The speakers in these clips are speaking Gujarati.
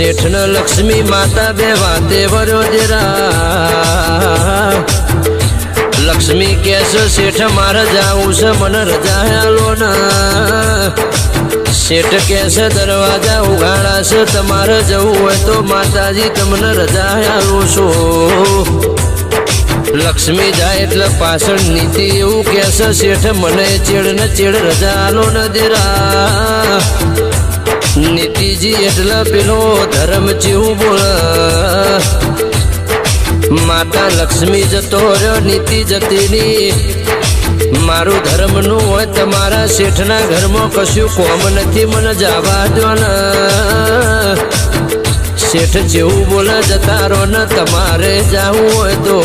શેઠ ન લક્ષ્મી માતા બે દેવરો દેરા લક્ષ્મી કેસ, શેઠ મારે જાવું છે, મને રજા આલો ના શેઠ કેસે, દરવાજા ઉગાડા છે, તમારે જવું હોય તો માતાજી તમને રજા આલું છું. લક્ષ્મી જાય એટલે પાછળ નીતિ એવું કહેશે શેઠ મને ચેડ ને ચેડ રજાલો ન દેરા નીતિજી એટલે પેલો ધર્મ જેવું બોલ. માતા લક્ષ્મી જતો રહ્યો, નીતિ જતીની. મારું ધર્મનું હોય તમારા શેઠના ઘરમાં કશું કોમ નથી, મને જવા દો ને શેઠ જેવું બોલે, જતા રહો ને તમારે જાવું હોય તો.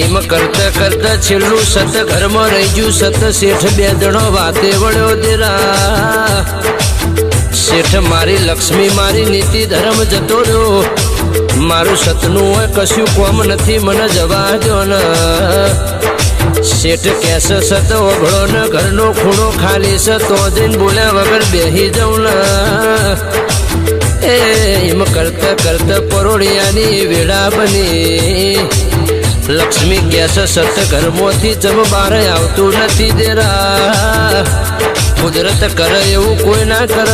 એમ કરતા કરતા છેલ્લું સત ઘરમાં રહી ગયું સત શેઠ બે જણો વાતે વળ્યો દેરા. શેઠ મારી લક્ષ્મી, મારી નીતિ, ધર્મ જતો રહ્યો. મારું સતનું હોય કશું કોમ નથી, મને જવા દો ને. શેઠ કેસ સત ઓઘળો ને, ઘરનો ખૂણો ખાલી છે, તો જઈને બોલ્યા વગર બેહી જાઉં ને. એમ કરતા કરતા પરોળિયાની વેળા બની. લક્ષ્મી ગેસ સત ઘરમાંથી જમ બહાર આવતું નથી દેરા કુદરત કરે એવું કોઈ ના કર.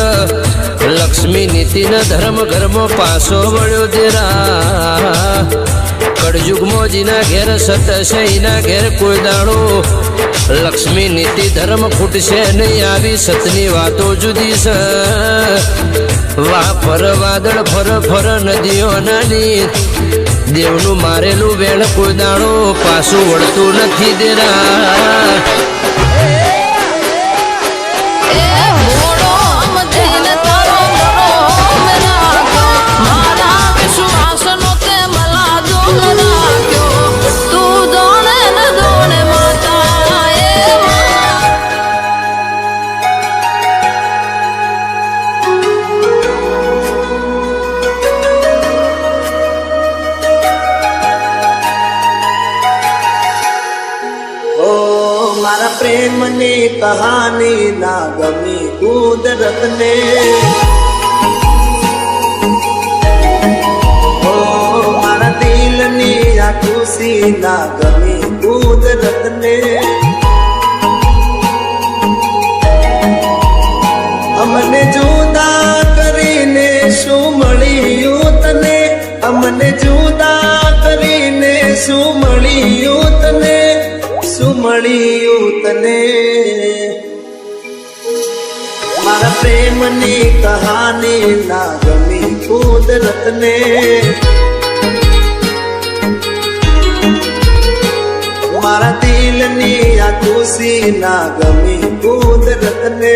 લક્ષ્મી નીતિના ધર્મ ઘરમાં પાછો વળ્યો દેરા કળયુગમાં જીના ઘેર સત એના ઘેર કોઈ દાડો. લક્ષ્મી નીતિ ધર્મ ખૂટશે નહીં આવી સતની વાતો જુદી છે. વાહ ફર વાદળ ફર ફર નદીઓ નાની દેવનું મારેલું વેણ કોઈ દાણો પાછું વળતું નથી દેરા. પ્રેમની કહાની ના ગમી કુદરતને મારા દિલની આ ખુશી ના ગમી કુદરતને મારા પ્રેમની કહાની ના ગમી કુદરતને મારા દિલની આ ખુશી ના ગમી કુદરતને